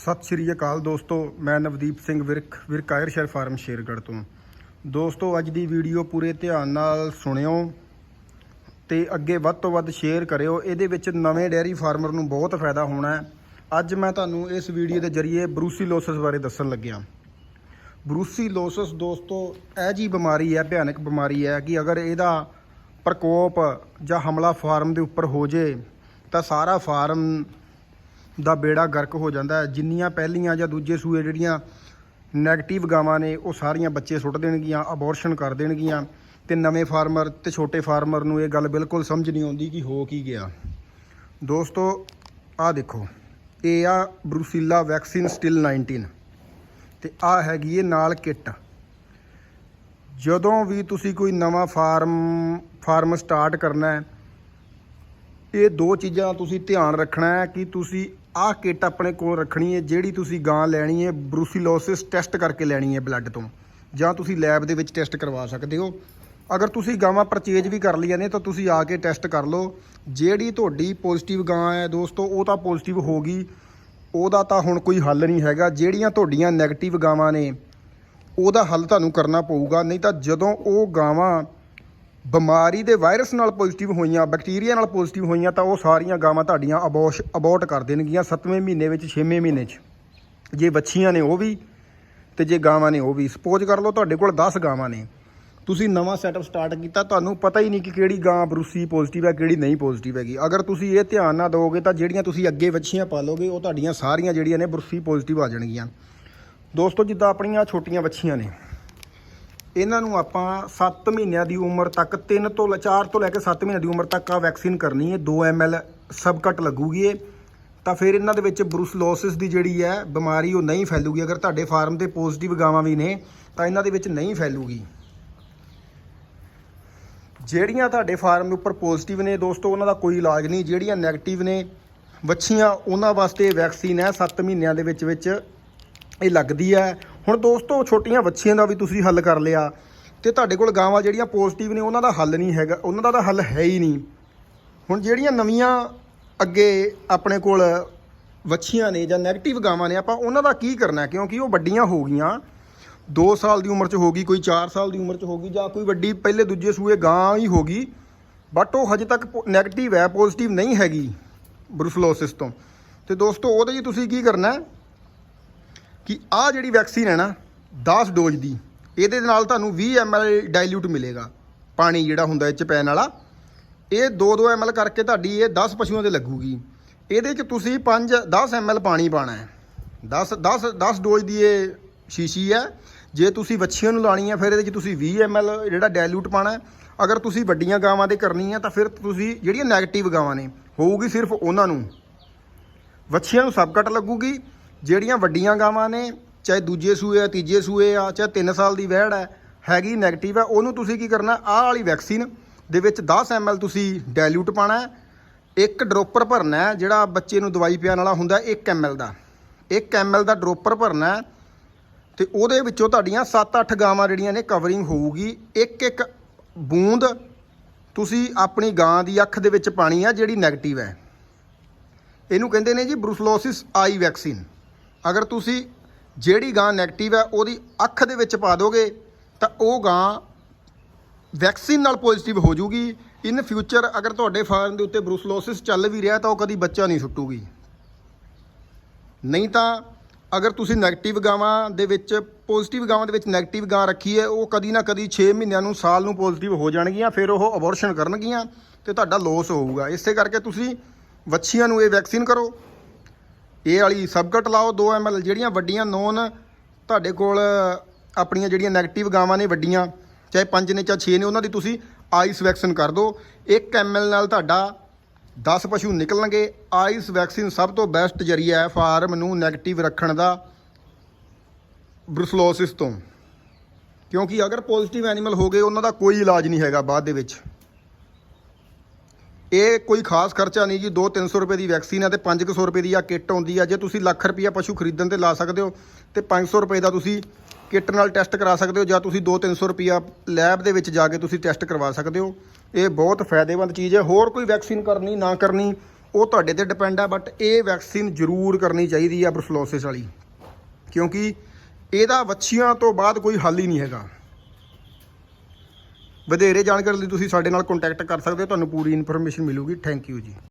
ਸਤਿ ਸ਼੍ਰੀ ਅਕਾਲ ਦੋਸਤੋ, ਮੈਂ ਨਵਦੀਪ ਸਿੰਘ ਵਿਰਕ ਵਿਰਕਾਇਰ ਸ਼ਹਿਰ ਫਾਰਮ ਸ਼ੇਰਗੜ੍ਹ ਤੋਂ। ਦੋਸਤੋ, ਅੱਜ ਦੀ ਵੀਡੀਓ ਪੂਰੇ ਧਿਆਨ ਨਾਲ ਸੁਣਿਓ ਤੇ ਅੱਗੇ ਵੱਧ ਤੋਂ ਵੱਧ ਸ਼ੇਅਰ ਕਰਿਓ। ਇਹਦੇ ਵਿੱਚ ਨਵੇਂ ਡੈਰੀ ਫਾਰਮਰ ਨੂੰ ਬਹੁਤ ਫਾਇਦਾ ਹੋਣਾ ਹੈ। ਅੱਜ ਮੈਂ ਤੁਹਾਨੂੰ ਇਸ ਵੀਡੀਓ ਦੇ ਜ਼ਰੀਏ ਬਰੂਸੀਲੋਸਿਸ ਬਾਰੇ ਦੱਸਣ ਲੱਗਿਆ। ਬਰੂਸੀਲੋਸਿਸ ਦੋਸਤੋ, ਇਹ ਜੀ ਬਿਮਾਰੀ ਹੈ, ਭਿਆਨਕ ਬਿਮਾਰੀ ਹੈ ਕਿ ਅਗਰ ਇਹਦਾ ਪ੍ਰਕੋਪ ਜਾਂ ਹਮਲਾ ਫਾਰਮ ਦੇ ਉੱਪਰ ਹੋ ਜੇ, ਤਾਂ ਸਾਰਾ ਫਾਰਮ ਦਾ ਬੇੜਾ ਗਰਕ ਹੋ ਜਾਂਦਾ ਹੈ। ਜਿੰਨੀਆਂ ਪਹਿਲੀਆਂ ਜਾਂ ਦੂਜੇ ਸੂਏ ਜਿਹੜੀਆਂ ਨੈਗੇਟਿਵ ਗਾਵਾਂ ਨੇ, ਉਹ ਸਾਰੀਆਂ ਬੱਚੇ ਸੁੱਟ ਦੇਣਗੀਆਂ ਅਬੋਰਸ਼ਨ ਕਰ ਦੇਣਗੀਆਂ। ਤੇ ਨਵੇਂ ਫਾਰਮਰ ਤੇ ਛੋਟੇ ਫਾਰਮਰ ਨੂੰ ਇਹ ਗੱਲ ਬਿਲਕੁਲ ਸਮਝ ਨਹੀਂ ਆਉਂਦੀ ਕਿ ਹੋ ਕੀ ਗਿਆ। ਦੋਸਤੋ ਆਹ ਦੇਖੋ, ਇਹ ਆ ਬਰੂਸੀਲਾ ਵੈਕਸੀਨ ਸਟਿਲ 19 ਤੇ ਆ ਹੈਗੀ ਇਹ ਨਾਲ ਕਿੱਟ। ਜਦੋਂ ਵੀ ਤੁਸੀਂ ਕੋਈ ਨਵਾਂ ਫਾਰਮ ਫਾਰਮ ਸਟਾਰਟ ਕਰਨਾ ਹੈ ਇਹ ਦੋ ਚੀਜ਼ਾਂ ਤੁਸੀਂ ਧਿਆਨ ਰੱਖਣਾ ਹੈ ਕਿ ਤੁਸੀਂ ਆਹ ਕਿੱਟ ਆਪਣੇ ਕੋਲ ਰੱਖਣੀ ਹੈ, ਜਿਹੜੀ ਤੁਸੀਂ ਗਾਂ ਲੈਣੀ ਹੈ ਬਰੂਸੀਲੋਸਿਸ ਟੈਸਟ ਕਰਕੇ ਲੈਣੀ ਹੈ ਬਲੱਡ ਤੋਂ। ਜਾਂ ਤੁਸੀਂ ਲੈਬ ਦੇ ਵਿੱਚ ਟੈਸਟ ਕਰਵਾ ਸਕਦੇ ਹੋ। ਅਗਰ ਤੁਸੀਂ ਗਾਵਾਂ ਪਰਚੇਜ ਵੀ ਕਰ ਲਈਆਂ ਨੇ, ਤਾਂ ਤੁਸੀਂ ਆ ਕੇ ਟੈਸਟ ਕਰ ਲਓ। ਜਿਹੜੀ ਤੁਹਾਡੀ ਪੋਜ਼ਿਟਿਵ ਗਾਂ ਹੈ ਦੋਸਤੋ, ਉਹ ਤਾਂ ਪੋਜ਼ਿਟਿਵ ਹੋ ਗਈ। ਉਹਦਾ ਤਾਂ ਹੁਣ ਕੋਈ ਹੱਲ ਨਹੀਂ ਹੈਗਾ। ਜਿਹੜੀਆਂ ਤੁਹਾਡੀਆਂ 네ਗੇਟਿਵ ਗਾਵਾਂ ਨੇ, ਉਹਦਾ ਹੱਲ ਤੁਹਾਨੂੰ ਕਰਨਾ ਪਊਗਾ। ਨਹੀਂ ਤਾਂ ਜਦੋਂ ਉਹ ਗਾਵਾਂ ਬਿਮਾਰੀ ਦੇ ਵਾਇਰਸ ਨਾਲ ਪੋਜ਼ਿਟਿਵ ਹੋਈਆਂ, ਬੈਕਟੀਰੀਆ ਨਾਲ ਪੋਜ਼ਿਟਿਵ ਹੋਈਆਂ, ਤਾਂ ਉਹ ਸਾਰੀਆਂ ਗਾਵਾਂ ਤੁਹਾਡੀਆਂ ਅਬੋਸ਼ ਅਬੋਰਟ ਕਰ ਦੇਣਗੀਆਂ 7ਵੇਂ ਮਹੀਨੇ ਵਿੱਚ 6ਵੇਂ ਮਹੀਨੇ 'ਚ। ਜੇ ਬੱਚੀਆਂ ਨੇ ਉਹ ਵੀ, ਤੇ ਜੇ ਗਾਵਾਂ ਨੇ ਉਹ ਵੀ। ਸਪੋਜ਼ ਕਰ ਲਓ ਤੁਹਾਡੇ ਕੋਲ 10 ਗਾਵਾਂ ਨੇ। ਤੁਸੀਂ ਨਵਾਂ ਸੈਟਅਪ ਸਟਾਰਟ ਕੀਤਾ, ਤੁਹਾਨੂੰ ਪਤਾ ਹੀ ਨਹੀਂ ਕਿ ਕਿਹੜੀ ਗਾਂ ਬਰੂਸੀ ਪੋਜ਼ਿਟਿਵ ਹੈ, ਕਿਹੜੀ ਨਹੀਂ ਪੋਜ਼ਿਟਿਵ ਹੈਗੀ। ਅਗਰ ਤੁਸੀਂ ਇਹ ਧਿਆਨ ਨਾ ਦਿਓਗੇ, ਤਾਂ ਜਿਹੜੀਆਂ ਤੁਸੀਂ ਅੱਗੇ ਵੱਛੀਆਂ ਪਾਲੋਗੇ, ਉਹ ਤੁਹਾਡੀਆਂ ਸਾਰੀਆਂ ਜਿਹੜੀਆਂ ਨੇ ਬਰੂਸੀ ਪੋਜ਼ਿਟਿਵ ਆ ਜਾਣਗੀਆਂ। ਦੋਸਤੋ, ਜਿੱਦਾਂ ਆਪਣੀਆਂ ਛੋਟੀਆਂ ਵੱਛੀਆਂ ਨੇ ਇਹਨਾਂ ਨੂੰ ਆਪਾਂ 7 ਮਹੀਨਿਆਂ ਦੀ ਉਮਰ ਤੱਕ 3 ਤੋਂ 4 ਤੋਂ ਲੈ ਕੇ 7 ਮਹੀਨਿਆਂ ਦੀ ਉਮਰ ਤੱਕ ਆ ਵੈਕਸੀਨ ਕਰਨੀ ਹੈ। 2 ml ਸਬ ਕੱਟ ਲੱਗੂਗੀ ਇਹ। ਤਾਂ ਫਿਰ ਇਹਨਾਂ ਦੇ ਵਿੱਚ ਬਰੂਸਲੋਸਿਸ ਦੀ ਜਿਹੜੀ ਹੈ, ਬਿਮਾਰੀ ਉਹ ਨਹੀਂ ਫੈਲੂਗੀ। ਅਗਰ ਤੁਹਾਡੇ ਫਾਰਮ ਤੇ ਪੋਜ਼ਿਟਿਵ ਗਾਵਾਂ ਵੀ ਨੇ, ਤਾਂ ਇਹਨਾਂ ਦੇ ਵਿੱਚ ਨਹੀਂ ਫੈਲੂਗੀ। ਜਿਹੜੀਆਂ ਤੁਹਾਡੇ ਫਾਰਮ ਦੇ ਉੱਪਰ ਪੋਜ਼ਿਟਿਵ ਨੇ, ਦੋਸਤੋ, ਉਹਨਾਂ ਦਾ ਕੋਈ ਇਲਾਜ ਨਹੀਂ। ਜਿਹੜੀਆਂ 네ਗੇਟਿਵ ਨੇ, ਵੱਛੀਆਂ, ਉਹਨਾਂ ਵਾਸਤੇ ਵੈਕਸੀਨ ਹੈ। 7 ਮਹੀਨਿਆਂ ਦੇ ਵਿੱਚ ਵਿੱਚ ਇਹ ਲੱਗਦੀ ਹੈ। ਹੁਣ ਦੋਸਤੋ, ਛੋਟੀਆਂ ਵੱਛੀਆਂ ਦਾ ਵੀ ਤੁਸੀਂ ਹੱਲ ਕਰ ਲਿਆ ਤੇ ਤੁਹਾਡੇ ਕੋਲ ਗਾਵਾਂ ਜਿਹੜੀਆਂ ਪੋਜ਼ਿਟਿਵ ਨੇ, ਉਹਨਾਂ ਦਾ ਹੱਲ ਨਹੀਂ ਹੈਗਾ, ਉਹਨਾਂ ਦਾ ਤਾਂ ਹੱਲ ਹੈ ਹੀ ਨਹੀਂ। ਹੁਣ ਜਿਹੜੀਆਂ ਨਵੀਆਂ ਅੱਗੇ ਆਪਣੇ ਕੋਲ ਵੱਛੀਆਂ ਨੇ ਜਾਂ 네ਗੇਟਿਵ ਗਾਵਾਂ ਨੇ, ਆਪਾਂ ਉਹਨਾਂ ਦਾ ਕੀ ਕਰਨਾ? ਕਿਉਂਕਿ ਉਹ ਵੱਡੀਆਂ ਹੋ ਗਈਆਂ। 2 ਸਾਲ ਦੀ ਉਮਰ 'ਚ ਹੋ ਗਈ, ਕੋਈ 4 ਸਾਲ ਦੀ ਉਮਰ 'ਚ ਹੋ ਗਈ, ਜਾਂ ਕੋਈ ਵੱਡੀ ਪਹਿਲੇ ਦੂਜੇ ਸੂਏ ਗਾਂ ਹੀ ਹੋ ਗਈ। ਬਟ ਉਹ ਹਜੇ ਤੱਕ 네ਗੇਟਿਵ ਹੈ ਪੋਜ਼ਿਟਿਵ ਨਹੀਂ ਹੈਗੀ ਬਰੂਸਲੋਸਿਸ ਤੋਂ। ਤੇ ਦੋਸਤੋ, ਉਹਦੇ ਜੀ ਤੁਸੀਂ ਕੀ ਕਰਨਾ ਕਿ ਆਹ ਜਿਹੜੀ ਵੈਕਸੀਨ ਹੈ ਨਾ 10 ਡੋਜ਼ ਦੀ, ਇਹਦੇ ਨਾਲ ਤੁਹਾਨੂੰ 20 ml ਡਾਈਲੂਟ ਮਿਲੇਗਾ, ਪਾਣੀ ਜਿਹੜਾ ਹੁੰਦਾ ਇਹ ਚ ਪੈਣ ਵਾਲਾ। ਇਹ 2-2 ml ਕਰਕੇ ਤੁਹਾਡੀ ਇਹ 10 ਪਸ਼ੂਆਂ 'ਤੇ ਲੱਗੂਗੀ। ਇਹਦੇ ਚ ਤੁਸੀਂ 5 10 ml ਪਾਣੀ ਪਾਣਾ ਹੈ। 10 10 10 ਡੋਜ਼ ਦੀ ਇਹ ਸ਼ੀਸ਼ੀ ਹੈ। ਜੇ ਤੁਸੀਂ ਵੱਛੀਆਂ ਨੂੰ ਲਾਣੀ ਹੈ, ਫਿਰ ਇਹਦੇ ਚ ਤੁਸੀਂ 20 ml ਜਿਹੜਾ ਡਾਈਲੂਟ ਪਾਣਾ ਅਗਰ ਤੁਸੀਂ ਵੱਡੀਆਂ ਗਾਵਾਂ ਦੇ ਕਰਨੀ ਹੈ, ਤਾਂ ਫਿਰ ਤੁਸੀਂ ਜਿਹੜੀਆਂ 네ਗੇਟਿਵ ਗਾਵਾਂ ਨੇ, ਹੋਊਗੀ ਸਿਰਫ ਉਹਨਾਂ ਨੂੰ। ਵੱਛੀਆਂ ਨੂੰ ਸਬ ਕੱਟ ਲੱਗੂਗੀ। ਜਿਹੜੀਆਂ ਵੱਡੀਆਂ ਗਾਵਾਂ ਨੇ, ਚਾਹੇ ਦੂਜੇ ਸੂਏ ਆ, ਤੀਜੇ ਸੂਏ ਆ, ਚਾਹੇ 3 ਸਾਲ ਦੀ ਵਹਿੜ ਹੈ, ਹੈਗੀ 네ਗੇਟਿਵ ਹੈ ਉਹਨੂੰ ਤੁਸੀਂ ਕੀ ਕਰਨਾ, ਆਹ ਵਾਲੀ ਵੈਕਸੀਨ ਦੇ ਵਿੱਚ 10 ml ਤੁਸੀਂ ਡਾਈਲੂਟ ਪਾਣਾ ਇੱਕ ਡ੍ਰੋਪਰ ਭਰਨਾ ਹੈ, ਜਿਹੜਾ ਬੱਚੇ ਨੂੰ ਦਵਾਈ ਪਿਆਉਣ ਵਾਲਾ ਹੁੰਦਾ 1 ml ਦਾ। 1 ml ਦਾ ਡ੍ਰੋਪਰ ਭਰਨਾ ਹੈ, ਤੇ ਉਹਦੇ ਵਿੱਚੋਂ ਤੁਹਾਡੀਆਂ 7-8 ਗਾਵਾਂ ਜਿਹੜੀਆਂ ਨੇ ਕਵਰਿੰਗ ਹੋਊਗੀ। ਇੱਕ ਇੱਕ ਬੂੰਦ ਤੁਸੀਂ ਆਪਣੀ ਗਾਂ ਦੀ ਅੱਖ ਦੇ ਵਿੱਚ ਪਾਣੀ ਆ, ਜਿਹੜੀ 네ਗੇਟਿਵ ਹੈ। ਇਹਨੂੰ ਕਹਿੰਦੇ ਨੇ ਜੀ ਬਰੂਸਲੋਸਿਸ ਆਈ ਵੈਕਸੀਨ ਅਗਰ ਤੁਸੀਂ ਜਿਹੜੀ ਗਾਂ ਨੈਗੇਟਿਵ ਹੈ, ਉਹਦੀ ਅੱਖ ਦੇ ਵਿੱਚ ਪਾ ਦੋਗੇ, ਤਾਂ ਉਹ ਗਾਂ ਵੈਕਸੀਨ ਨਾਲ ਪੋਜ਼ਿਟਿਵ ਹੋ ਜੂਗੀ। ਇਨ ਫਿਊਚਰ ਅਗਰ ਤੁਹਾਡੇ ਫਾਰਮ ਦੇ ਉੱਤੇ ਬਰੂਸਲੋਸਿਸ ਚੱਲ ਵੀ ਰਿਹਾ, ਤਾਂ ਉਹ ਕਦੀ ਬੱਚਾ ਨਹੀਂ ਸੁੱਟੂਗੀ। ਨਹੀਂ ਤਾਂ ਅਗਰ ਤੁਸੀਂ ਨੈਗੇਟਿਵ ਗਾਵਾਂ ਦੇ ਵਿੱਚ ਪੋਜ਼ਿਟਿਵ ਗਾਵਾਂ ਦੇ ਵਿੱਚ ਨੈਗੇਟਿਵ ਗਾਂ ਰੱਖੀ ਹੈ, ਉਹ ਕਦੀ ਨਾ ਕਦੀ 6 ਮਹੀਨਿਆਂ ਨੂੰ ਸਾਲ ਨੂੰ ਪੋਜ਼ਿਟਿਵ ਹੋ ਜਾਣਗੀਆਂ, ਫਿਰ ਉਹ ਅਬੋਰਸ਼ਨ ਕਰਨਗੀਆਂ ਤੇ ਤੁਹਾਡਾ ਲੋਸ ਹੋਊਗਾ। ਇਸੇ ਕਰਕੇ ਤੁਸੀਂ ਵੱਛੀਆਂ ਨੂੰ ਇਹ ਵੈਕਸੀਨ ਕਰੋ। ਇਹ ਵਾਲੀ ਸਬਕਟ ਲਾਓ 2 ml ਜਿਹੜੀਆਂ ਵੱਡੀਆਂ ਨੋਨ ਤੁਹਾਡੇ ਕੋਲ ਆਪਣੀਆਂ ਜਿਹੜੀਆਂ 네ਗੇਟਿਵ ਗਾਵਾਂ ਨੇ ਵੱਡੀਆਂ, ਚਾਹੇ 5 ਨੇ ਚਾਹੇ 6 ਨੇ, ਉਹਨਾਂ ਦੀ ਤੁਸੀਂ ਆਈਸ ਵੈਕਸੀਨ ਕਰ ਦਿਓ। 1 ml ਨਾਲ ਤੁਹਾਡਾ 10 ਪਸ਼ੂ ਨਿਕਲਣਗੇ। ਆਈਸ ਵੈਕਸੀਨ ਸਭ ਤੋਂ ਬੈਸਟ ਜਰੀਆ ਹੈ ਫਾਰਮ ਨੂੰ 네ਗੇਟਿਵ ਰੱਖਣ ਦਾ ਬਰਸਲੋਸਿਸ ਤੋਂ। ਕਿਉਂਕਿ ਅਗਰ ਪੋਜ਼ਿਟਿਵ ਐਨੀਮਲ ਹੋ ਗਏ, ਉਹਨਾਂ ਦਾ ਕੋਈ ਇਲਾਜ ਨਹੀਂ ਹੈਗਾ ਬਾਅਦ ਦੇ ਵਿੱਚ। ਇਹ ਕੋਈ ਖਾਸ ਖਰਚਾ ਨਹੀਂ ਜੀ 2-300 ਰੁਪਏ ਦੀ ਵੈਕਸੀਨ ਹੈ ਤੇ 500 ਰੁਪਏ ਦੀ ਆ ਕਿੱਟ ਆਉਂਦੀ ਆ। ਜੇ ਤੁਸੀਂ ਲੱਖ ਰੁਪਈਆ ਪਸ਼ੂ ਖਰੀਦਣ ਤੇ ਲਾ ਸਕਦੇ ਹੋ ਤੇ 500 ਰੁਪਏ ਦਾ ਤੁਸੀਂ ਕਿੱਟ ਨਾਲ ਟੈਸਟ ਕਰਾ ਸਕਦੇ ਹੋ ਜਾਂ ਤੁਸੀਂ 2-300 ਰੁਪਈਆ ਲੈਬ ਦੇ ਵਿੱਚ ਜਾ ਕੇ ਤੁਸੀਂ ਟੈਸਟ ਕਰਵਾ ਸਕਦੇ ਹੋ। ਇਹ ਬਹੁਤ ਫਾਇਦੇਮੰਦ ਚੀਜ਼ ਹੈ। ਹੋਰ ਕੋਈ ਵੈਕਸੀਨ ਕਰਨੀ, ਨਾ ਕਰਨੀ, ਉਹ ਤੁਹਾਡੇ ਤੇ ਡਿਪੈਂਡ ਆ, ਬਟ ਇਹ ਵੈਕਸੀਨ ਜ਼ਰੂਰ ਕਰਨੀ ਚਾਹੀਦੀ ਆ ਬਰਫਲੋਸਿਸ ਵਾਲੀ। ਕਿਉਂਕਿ ਇਹਦਾ ਵੱਛੀਆਂ ਤੋਂ ਬਾਅਦ ਕੋਈ ਹੱਲ ਹੀ ਨਹੀਂ ਹੈਗਾ। ਵਧੇਰੇ ਜਾਣਕਾਰੀ ਲਈ ਤੁਸੀਂ ਸਾਡੇ ਨਾਲ ਕੰਟੈਕਟ ਕਰ ਸਕਦੇ ਹੋ। ਤੁਹਾਨੂੰ ਪੂਰੀ ਇਨਫੋਰਮੇਸ਼ਨ ਮਿਲੂਗੀ। ਥੈਂਕ ਯੂ ਜੀ।